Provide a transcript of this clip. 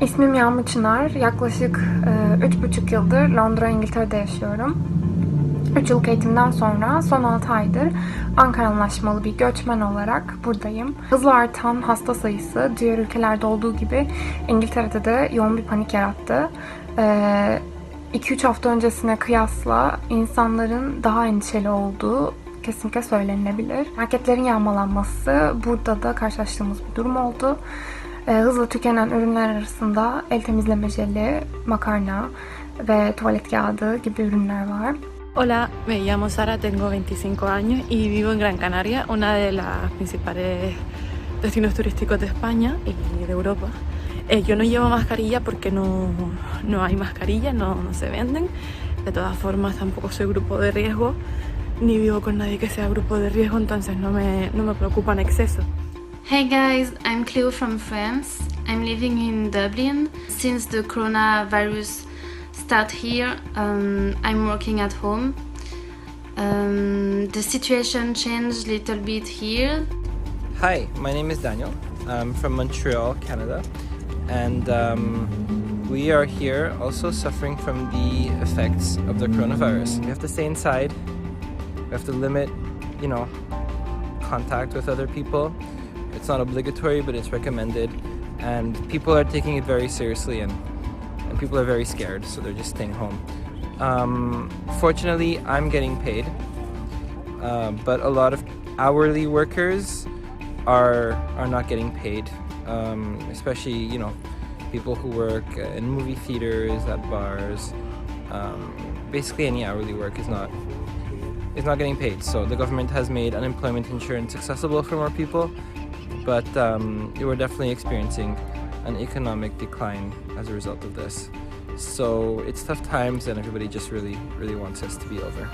İsmim Yağmur Çınar. Yaklaşık e, üç buçuk yıldır Londra, İngiltere'de yaşıyorum. 3 yıllık eğitimden sonra son 6 aydır Ankara Anlaşmalı bir göçmen olarak buradayım. Hızla artan hasta sayısı diğer ülkelerde olduğu gibi İngiltere'de de yoğun bir panik yarattı. 2-3 hafta öncesine kıyasla insanların daha endişeli olduğu kesinlikle söylenilebilir. Marketlerin yağmalanması burada da karşılaştığımız bir durum oldu. Ee, hızla tükenen ürünler arasında el temizleme jeli, makarna ve tuvalet kağıdı gibi ürünler var. Hola, me llamo Sara, tengo 25 años y vivo en Gran Canaria, una de las principales destinos turísticos de España y de Europa. Eh, yo no llevo mascarilla porque no, no hay mascarillas, no, no se venden. De todas formas, tampoco soy grupo de riesgo, ni vivo con nadie que sea grupo de riesgo, entonces no me, no me preocupa en exceso. Hey guys, I'm Cleo from France. I'm living in Dublin. Since the coronavirus start here, um, I'm working at home. Um, the situation changed a little bit here. Hi, my name is Daniel. I'm from Montreal, Canada, and um, we are here also suffering from the effects of the coronavirus. We have to stay inside. We have to limit, you know, contact with other people. It's not obligatory, but it's recommended, and people are taking it very seriously, and and people are very scared, so they're just staying home. Um, fortunately, I'm getting paid, uh, but a lot of hourly workers are are not getting paid, um, especially you know people who work in movie theaters, at bars. Um, basically, any hourly work is not is not getting paid. So the government has made unemployment insurance accessible for more people, but um, we're definitely experiencing an economic decline as a result of this. So it's tough times, and everybody just really, really wants this to be over.